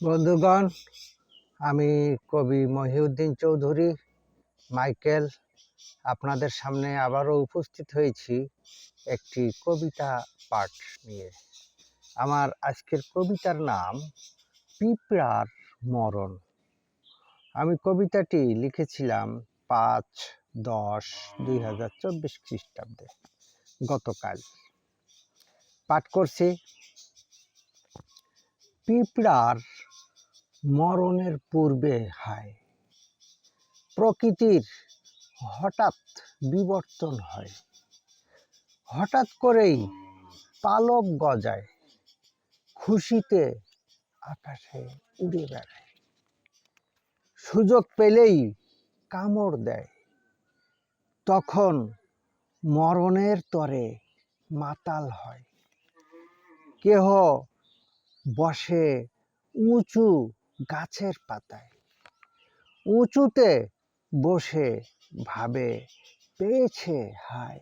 বন্ধুগণ, আমি কবি মহিউদ্দিন চৌধুরী, মাইকেল, আপনাদের সামনে আবারও উপস্থিত হয়েছি একটি কবিতা পাঠ নিয়ে। আমার আজকের কবিতার নাম পিঁপড়ার মরণ। আমি কবিতাটি লিখেছিলাম পাঁচ দশ দুই হাজার চব্বিশ খ্রিস্টাব্দে গতকাল। পাঠ করছি, পিঁপড়ার মরণের পূর্বে হায়। প্রকৃতির হঠাৎ বিবর্তন হয়। হঠাৎ করেই পালক গজায়, খুশিতে আকাশে উড়ে বেড়ায়। সুযোগ পেলেই কামড় দেয়। তখন মরণের তরে মাতাল হয়। কেহ বসে উঁচু গাছের পাতায়। উঁচুতে বসে ভাবে, পেয়েছে, হায়।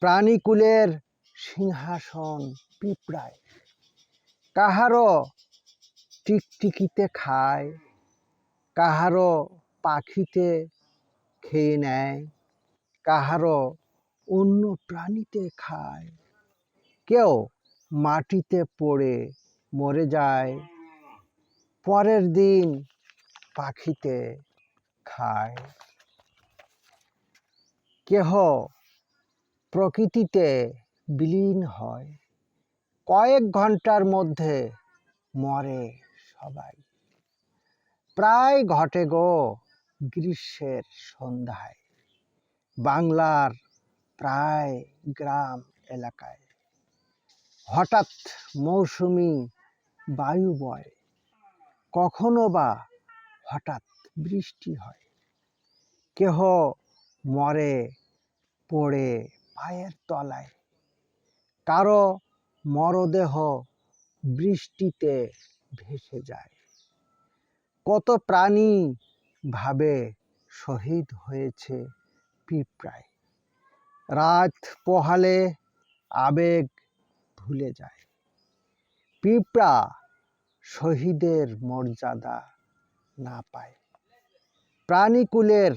প্রাণীকুলের সিংহাসন পিঁপড়ায়। কাহারও টিকটিকিতে খায় কাহারও পাখিতে খেয়ে নেয় কাহারও অন্য প্রাণীতে খায়। কেউ মাটিতে পড়ে মরে যায় পরের দিন পাখিতে খায়। কেহ প্রকৃতিতে বিলীন হয়। কয়েক ঘণ্টার মধ্যে মরে সবাই। প্রায় ঘটে গো গ্রীষ্মের সন্ধ্যায়। বাংলার প্রায় গ্রাম এলাকায়। হঠাৎ মৌসুমি বায়ু বয়। কখনো বা হঠাৎ বৃষ্টি হয়। কেহ মরে, পড়ে পায়ের তলায়। কারও মরদেহ বৃষ্টিতে ভেসে যায়। কত প্রাণী ভাবে শহীদ হয়েছে পিঁপড়ায়। রাত পোহালে আবেগ ভুলে যায়। পিঁপড়া শহীদের মর্যাদা না পায়। প্রাণীকুলের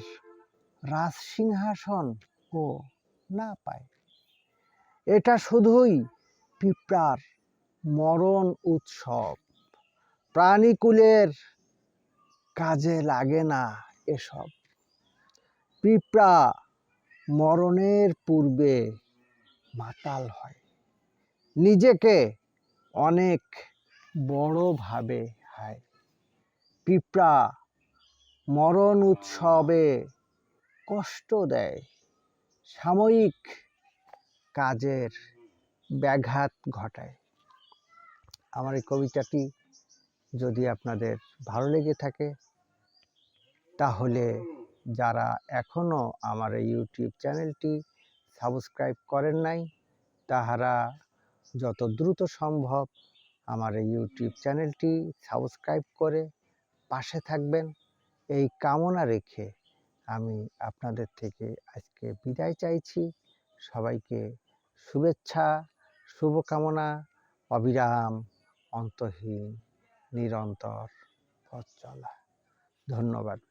রাজসিংহাসন ও না পায়। এটা শুধুই পিঁপড়ার মরণ উৎসব। প্রাণীকুলের কাজে লাগে না এসব। পিঁপড়া মরণের পূর্বে মাতাল হয়। নিজেকে অনেক বড় ভাবে হায়। পিঁপড়া মরণ উৎসবে কষ্ট দেয়। সাময়িক কাজের ব্যাঘাত ঘটায়। আমার এই কবিতাটি যদি আপনাদের ভালো লেগে থাকে, তাহলে যারা এখনও আমার এই ইউটিউব চ্যানেলটি সাবস্ক্রাইব করেন নাই, তাহারা যত দ্রুত সম্ভব আমার এই ইউটিউব চ্যানেলটি সাবস্ক্রাইব করে পাশে থাকবেন। এই কামনা রেখে আমি আপনাদের থেকে আজকে বিদায় চাইছি। সবাইকে শুভেচ্ছা, শুভকামনা, অবিরাম, অন্তহীন, নিরন্তর পথ চলা। ধন্যবাদ।